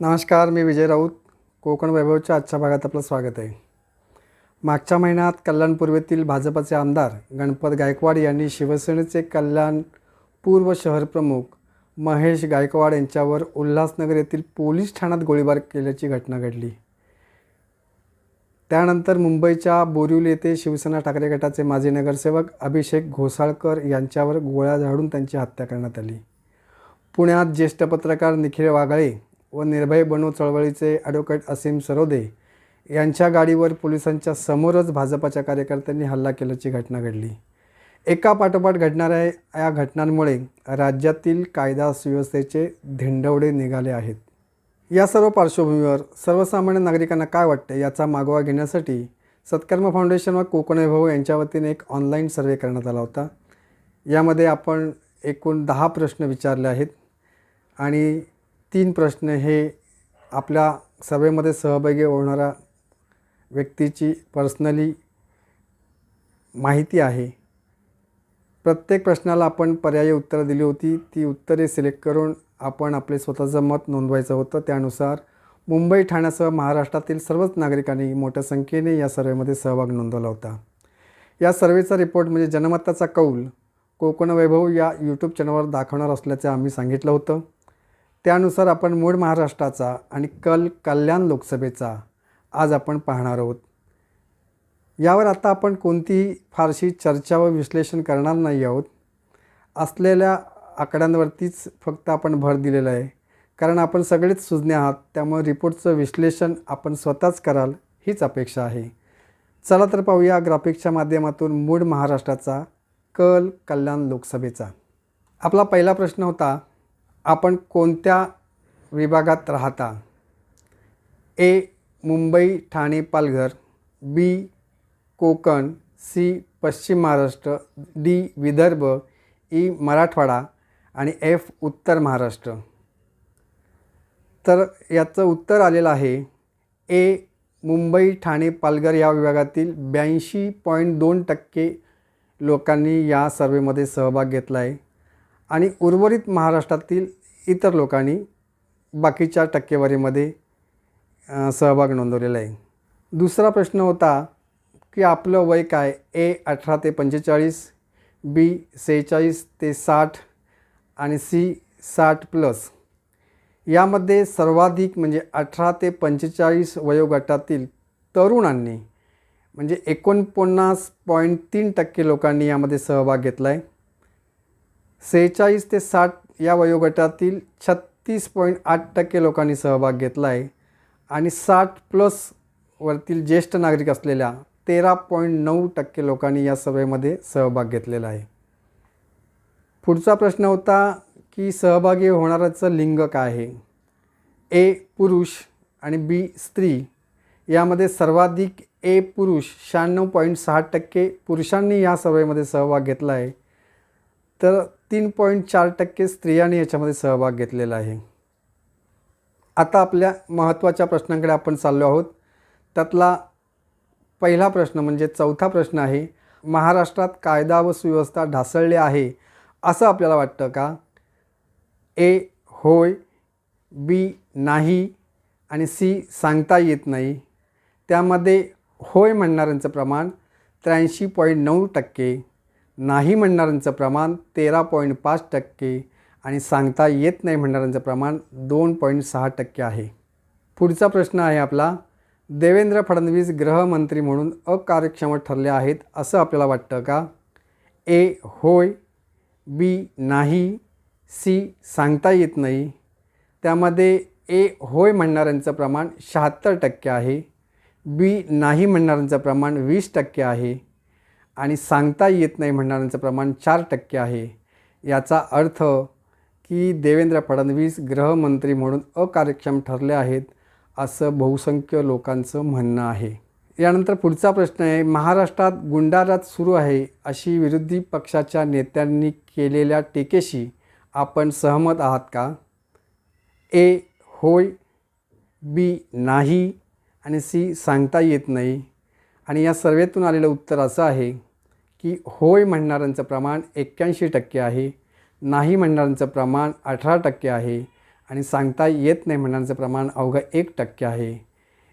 नमस्कार मी विजय राऊत. कोकण वैभवच्या आजच्या भागात आपलं स्वागत आहे. मागच्या महिन्यात कल्याण पूर्वेतील भाजपाचे आमदार गणपत गायकवाड यांनी शिवसेनेचे कल्याण पूर्व शहर प्रमुख महेश गायकवाड यांच्यावर उल्हासनगर येथील पोलीस ठाण्यात गोळीबार केल्याची घटना घडली. त्यानंतर मुंबईच्या बोरिवली येथे शिवसेना ठाकरे गटाचे माजी नगरसेवक अभिषेक घोसाळकर यांच्यावर गोळ्या झाडून त्यांची हत्या करण्यात आली. पुण्यात ज्येष्ठ पत्रकार निखिल वागळे व निर्भय बनू चळवळीचे ॲडव्होकेट असीम सरोदे यांच्या गाडीवर पोलिसांच्या समोरच भाजपाच्या कार्यकर्त्यांनी हल्ला केल्याची घटना घडली. एका पाठोपाठ घडणाऱ्या या घटनांमुळे राज्यातील कायदा सुव्यवस्थेचे धिंडवडे निघाले आहेत. या सर्व पार्श्वभूमीवर सर्वसामान्य नागरिकांना काय वाटते याचा मागोवा घेण्यासाठी सत्कर्म फाउंडेशन व कोकण वैभव यांच्या वतीने एक ऑनलाईन सर्वे करण्यात आला होता. यामध्ये आपण एकूण दहा प्रश्न विचारले आहेत आणि तीन प्रश्न हे आपल्या सभेमध्ये सहभागी होणाऱ्या व्यक्तीची पर्सनली माहिती आहे. प्रत्येक प्रश्नाला आपण पर्यायी उत्तरं दिली होती. ती उत्तरे सिलेक्ट करून आपण आपले स्वतःचं मत नोंदवायचं होतं. त्यानुसार मुंबई ठाण्यासह महाराष्ट्रातील सर्वच नागरिकांनी मोठ्या संख्येने या सर्वेमध्ये सहभाग नोंदवला होता. या सर्वेचा रिपोर्ट म्हणजे जनमताचा कौल कोकण वैभव या यूट्यूब चॅनलवर दाखवणार असल्याचं आम्ही सांगितलं होतं. त्यानुसार आपण मूळ महाराष्ट्राचा आणि कल कल्याण लोकसभेचा आज आपण पाहणार आहोत. यावर आता आपण कोणतीही फारशी चर्चा व विश्लेषण करणार नाही आहोत. असलेल्या आकड्यांवरतीच फक्त आपण भर दिलेला आहे. कारण आपण सगळेच सुज्ञ आहात त्यामुळे रिपोर्टचं विश्लेषण आपण स्वतःच कराल हीच अपेक्षा आहे. चला तर पाहूया ग्राफिक्सच्या माध्यमातून मूळ महाराष्ट्राचा कल कल्याण लोकसभेचा. आपला पहिला प्रश्न होता आपण कोणत्या विभागात राहता? A. Mumbai Thane Palghar. B. Konkan. C. पश्चिम महाराष्ट्र. डी. विदर्भ. ई. मराठवाडा. आणि एफ. उत्तर महाराष्ट्र. तर याचं उत्तर आलेलं आहे ए. मुंबई ठाणे पालघर या विभागातील ब्याऐंशी पॉईंट दोन टक्के लोकांनी या सर्वेमध्ये सहभाग घेतला आहे आणि उर्वरित महाराष्ट्रातील इतर लोकांनी बाकीच्या टक्केवारीमध्ये सहभाग नोंदवलेला आहे. दुसरा प्रश्न होता की आपलं वय काय? ए अठरा ते पंचेचाळीस बी सेहेचाळीस ते साठ आणि सी साठ प्लस यामध्ये सर्वाधिक म्हणजे अठरा ते पंचेचाळीस वयोगटातील तरुणांनी म्हणजे एकोणपन्नास पॉईंट तीन टक्के लोकांनी यामध्ये सहभाग घेतला आहे सेहेचाळीस ते साठ या वयोगटातील छत्तीस पॉईंट आठ टक्के लोकांनी सहभाग घेतला आहे. आणि साठ प्लस वरतील ज्येष्ठ नागरिक असलेल्या तेरा पॉईंट नऊ टक्के लोकांनी या सभेमध्ये सहभाग घेतलेला आहे. पुढचा प्रश्न होता की सहभागी होणाऱ्याचं लिंग काय आहे? ए पुरुष आणि बी स्त्री. यामध्ये सर्वाधिक ए पुरुष शहाण्णव पॉईंट सहा टक्के पुरुषांनी या सभेमध्ये सहभाग घेतला आहे. तर तीन पॉईंट चार टक्के स्त्रियांनी याच्यामध्ये सहभाग घेतलेला आहे. आता आपल्या महत्त्वाच्या प्रश्नांकडे आपण चाललो आहोत. त्यातला पहिला प्रश्न म्हणजे चौथा प्रश्न आहे महाराष्ट्रात कायदा व सुव्यवस्था ढासळली आहे असं आपल्याला वाटतं का? ए होय बी नाही आणि सी सांगता येत नाही. त्यामध्ये होय म्हणणाऱ्यांचं प्रमाण त्र्याऐंशी पॉईंट नऊ टक्के. नाही म्हणणाऱ्यांचं प्रमाण तेरा पॉईंट पाच टक्के आणि सांगता येत नाही म्हणणाऱ्यांचं प्रमाण दोन पॉईंट सहा टक्के आहे. पुढचा प्रश्न आहे आपला देवेंद्र फडणवीस गृहमंत्री म्हणून अकार्यक्षम ठरले आहेत असं आपल्याला वाटतं का? ए होय बी नाही सी सांगता येत नाही. त्यामध्ये ए होय म्हणणाऱ्यांचं प्रमाण शहात्तर टक्के आहे. बी नाही म्हणणाऱ्यांचं प्रमाण वीस टक्के आहे. आणि सांगता येत नाही म्हणणाऱ्यांचं प्रमाण चार टक्के आहे. याचा अर्थ की देवेंद्र फडणवीस गृहमंत्री म्हणून अकार्यक्षम ठरले आहेत असं बहुसंख्य लोकांचं म्हणणं आहे. यानंतर पुढचा प्रश्न आहे महाराष्ट्रात गुंडारात सुरू आहे अशी विरोधी पक्षाच्या नेत्यांनी केलेल्या टीकेशी आपण सहमत आहात का? ए होय बी नाही आणि सी सांगता येत नाही. आणि या सर्वेतून आलेलं उत्तर असं आहे की होय म्हणणाऱ्यांचं प्रमाण एक्क्याऐंशी टक्के आहे नाही म्हणणाऱ्यांचं प्रमाण अठरा टक्के आहे आणि सांगता येत नाही म्हणण्याचं प्रमाण अवघं एक टक्के आहे.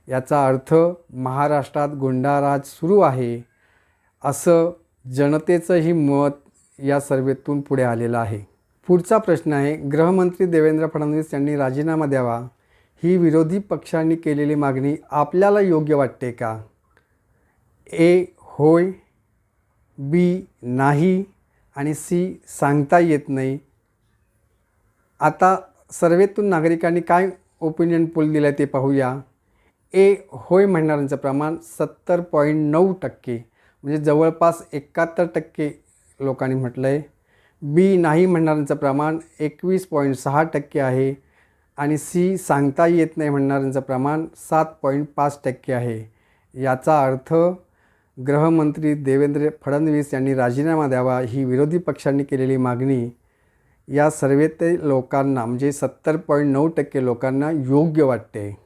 याचा अर्थ महाराष्ट्रात गुंडाराज सुरू आहे असं जनतेचंही मत या सर्वेतून पुढे आलेलं आहे. पुढचा प्रश्न आहे गृहमंत्री देवेंद्र फडणवीस यांनी राजीनामा द्यावा? ही विरोधी पक्षांनी केलेली मागणी आपल्याला योग्य वाटते का? ए होय. बी नाही आणि सी सांगता येत नाही. आता सर्वेतून नागरिकांनी काय ओपिनियन पोल दिलं आहे ते पाहूया. ए होय म्हणणाऱ्यांचं प्रमाण सत्तर पॉईंट नऊ टक्के म्हणजे जवळपास एकाहत्तर टक्के लोकांनी म्हटलं आहे बी नाही म्हणणाऱ्यांचं प्रमाण एकवीस पॉईंट सहा टक्के आहे आणि सी सांगता येत नाही म्हणणाऱ्यांचं प्रमाण सात पॉईंट पाच टक्के आहे. याचा अर्थ गृहमंत्री देवेंद्र फडणवीस यांनी राजीनामा द्यावा ही विरोधी पक्षांनी केलेली मागणी या सर्वेतील लोकांना म्हणजे सत्तर पॉईंट नऊ टक्के लोकांना योग्य वाटते.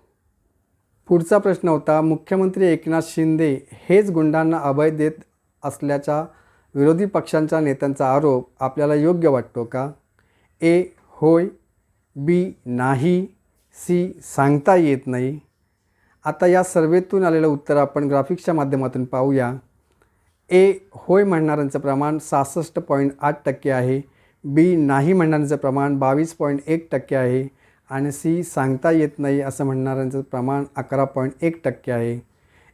पुढचा प्रश्न होता मुख्यमंत्री एकनाथ शिंदे हेच गुंडांना अभय देत असल्याचा विरोधी पक्षांच्या नेत्यांचा आरोप आपल्याला योग्य वाटतो का? ए होय. बी नाही. सी सांगता येत नाही. आता या सर्वेतून आलेलं उत्तर आपण ग्राफिक्सच्या माध्यमातून पाहूया. ए होय म्हणणाऱ्यांचं प्रमाण सहासष्ट पॉईंट आठ टक्के आहे. बी नाही म्हणणाऱ्यांचं प्रमाण बावीस पॉईंट एक टक्के आहे. आणि सी सांगता येत नाही असं म्हणणाऱ्यांचं प्रमाण अकरा पॉईंट एक टक्के आहे.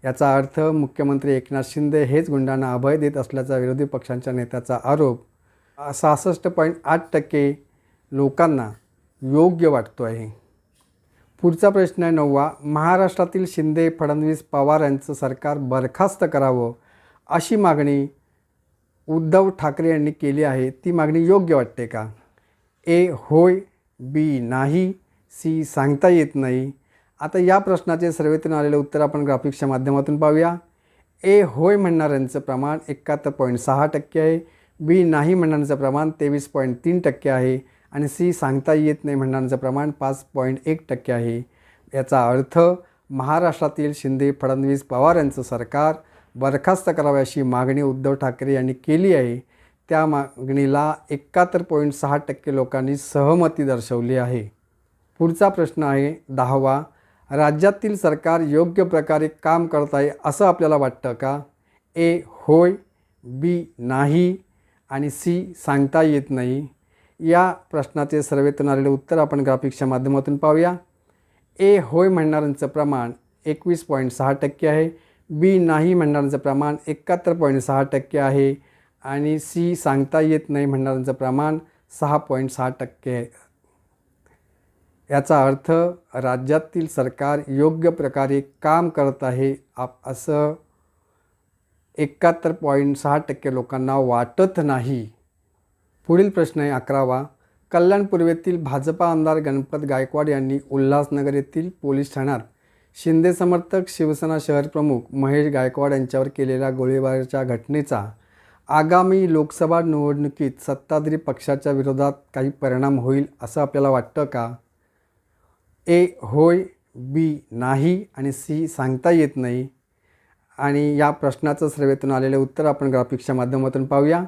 याचा अर्थ मुख्यमंत्री एकनाथ शिंदे हेच गुंडांना अभय देत असल्याचा विरोधी पक्षांच्या नेत्याचा आरोप. सहासष्ट पॉईंट आठ टक्के लोकांना योग्य वाटतो आहे. पुढचा प्रश्न आहे नववा. महाराष्ट्रातील शिंदे फडणवीस पवार यांचं सरकार बरखास्त करावं अशी मागणी उद्धव ठाकरे यांनी केली आहे. ती मागणी योग्य वाटते का? ए होय. बी नाही. सी सांगता येत नाही. आता या प्रश्नाचे सर्वेतून आलेलं उत्तर आपण ग्राफिक्सच्या माध्यमातून पाहूया. ए होय म्हणणाऱ्यांचं प्रमाण एकाहत्तर पॉईंट सहा टक्के आहे. बी नाही म्हणणाऱ्यांचं प्रमाण तेवीस पॉईंट तीन टक्के आहे. आणि सी सांगता येत नाही म्हणण्याचं प्रमाण पाच पॉईंट एक टक्के आहे. याचा अर्थ महाराष्ट्रातील शिंदे फडणवीस पवार यांचं सरकार बरखास्त करावे अशी मागणी उद्धव ठाकरे यांनी केली आहे. त्या मागणीला एकाहत्तर पॉईंट सहा टक्के लोकांनी सहमती दर्शवली आहे. पुढचा प्रश्न आहे दहावा. राज्यातील सरकार योग्य प्रकारे काम करत आहे असं आपल्याला वाटतं का? ए होय. बी नाही. आणि सी सांगता येत नाही. या प्रश्नाचे सर्वेतून आलेले उत्तर आपण ग्राफिक्सच्या माध्यमातून पाहूया. ए होय म्हणणाऱ्यांचं प्रमाण एकवीस पॉईंट सहा टक्के आहे. बी नाही म्हणणाऱ्यांचं प्रमाण एकाहत्तर पॉईंट सहा टक्के आहे. आणि सी सांगता येत नाही म्हणणाऱ्यांचं प्रमाण सहा पॉईंट सहा टक्के आहे. याचा अर्थ राज्यातील सरकार योग्य प्रकारे काम करत आहे आप असं एकाहत्तर पॉईंट सहा टक्के लोकांना वाटत नाही. पुढील प्रश्न आहे अकरावा. कल्याण पूर्वेतील भाजपा आमदार गणपत गायकवाड यांनी उल्हासनगर येथील पोलीस ठाण्यात शिंदे समर्थक शिवसेना शहर प्रमुख महेश गायकवाड यांच्यावर केलेल्या गोळीबाराच्या घटनेचा आगामी लोकसभा निवडणुकीत सत्ताधारी पक्षाच्या विरोधात काही परिणाम होईल असं आपल्याला वाटतं का? ए होय बी नाही आणि सी सांगता येत नाही. आणि या प्रश्नाचं सर्वेतून आलेलं उत्तर आपण ग्राफिक्सच्या माध्यमातून पाहूया.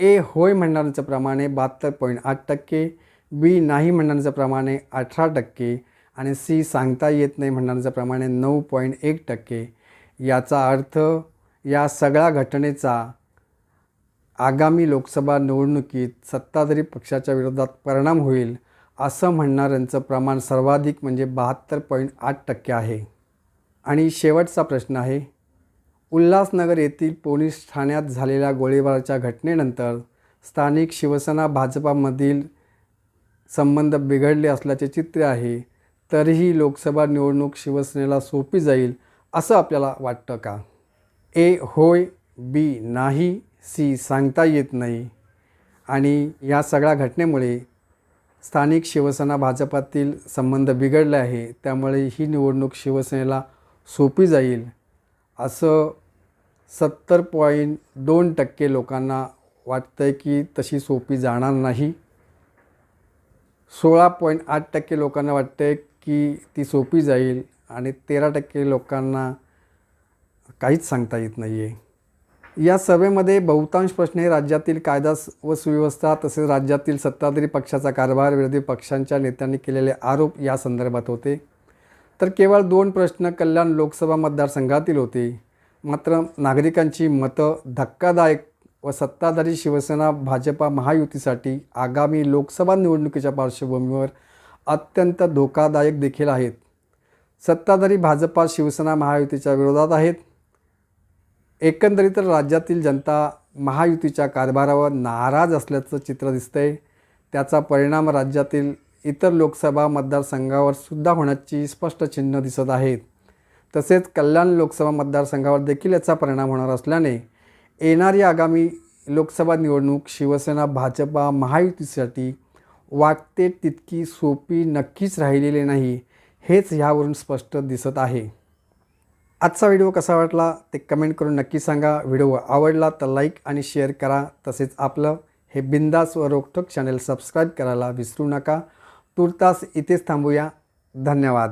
ए होय म्हणणाऱ्यांचं प्रमाणे बहात्तर पॉईंट आठ टक्के बी नाही म्हणणाऱ्यांचं प्रमाणे अठरा टक्के आणि सी सांगता येत नाही म्हणणाऱ्यांचं प्रमाणे नऊ पॉईंट एक टक्के. याचा अर्थ या सगळ्या घटनेचा आगामी लोकसभा निवडणुकीत सत्ताधारी पक्षाच्या विरोधात परिणाम होईल असं म्हणणाऱ्यांचं प्रमाण सर्वाधिक म्हणजे बहात्तर पॉईंट आठ टक्के आहे. आणि शेवटचा प्रश्न आहे उल्हासनगर येथील पोलीस ठाण्यात झालेल्या गोळीबाराच्या घटनेनंतर स्थानिक शिवसेना भाजपामधील संबंध बिघडले असल्याचे चित्र आहे. तरीही लोकसभा निवडणूक शिवसेनेला सोपी जाईल असं आपल्याला वाटतं का? ए होय बी नाही सी सांगता येत नाही. आणि या सगळ्या घटनेमुळे स्थानिक शिवसेना भाजपातील संबंध बिघडले आहे. त्यामुळे ही निवडणूक शिवसेनेला सोपी जाईल. असं सत्तर पॉईंट दोन टक्के लोकांना वाटतं आहे की तशी सोपी जाणार नाही. सोळा पॉईंट आठ टक्के लोकांना वाटतं आहे की ती सोपी जाईल आणि तेरा टक्के लोकांना काहीच सांगता येत नाही आहे या सर्वेमध्ये बहुतांश प्रश्न हे राज्यातील कायदा व सुव्यवस्था तसेच राज्यातील सत्ताधारी पक्षाचा कारभार विरोधी पक्षांच्या नेत्यांनी केलेले आरोप या संदर्भात होते. तर केवळ दोन प्रश्न कल्याण लोकसभा मतदारसंघातील होते. मात्र नागरिकांची मतं धक्कादायक व सत्ताधारी शिवसेना भाजपा महायुतीसाठी आगामी लोकसभा निवडणुकीच्या पार्श्वभूमीवर अत्यंत धोकादायक देखील आहेत. सत्ताधारी भाजपा शिवसेना महायुतीच्या विरोधात आहेत. एकंदरीत राज्यातील जनता महायुतीच्या कारभारावर नाराज असल्याचं चित्र दिसतंय. त्याचा परिणाम राज्यातील इतर लोकसभा मतदारसंघावर सुद्धा होण्याची स्पष्ट चिन्ह दिसत आहेत. तसेच कल्याण लोकसभा मतदारसंघावर देखील याचा परिणाम होणार असल्याने येणारी आगामी लोकसभा निवडणूक शिवसेना भाजपा महायुतीसाठी वागते तितकी सोपी नक्कीच राहिलेली नाही हेच ह्यावरून स्पष्ट दिसत आहे. आजचा व्हिडिओ कसा वाटला ते कमेंट करून नक्की सांगा. व्हिडिओ आवडला तर लाईक आणि शेअर करा. तसेच आपलं हे बिंदास व रोकठोक चॅनेल सबस्क्राईब करायला विसरू नका. तुर्तास इथेच थांबूया. धन्यवाद.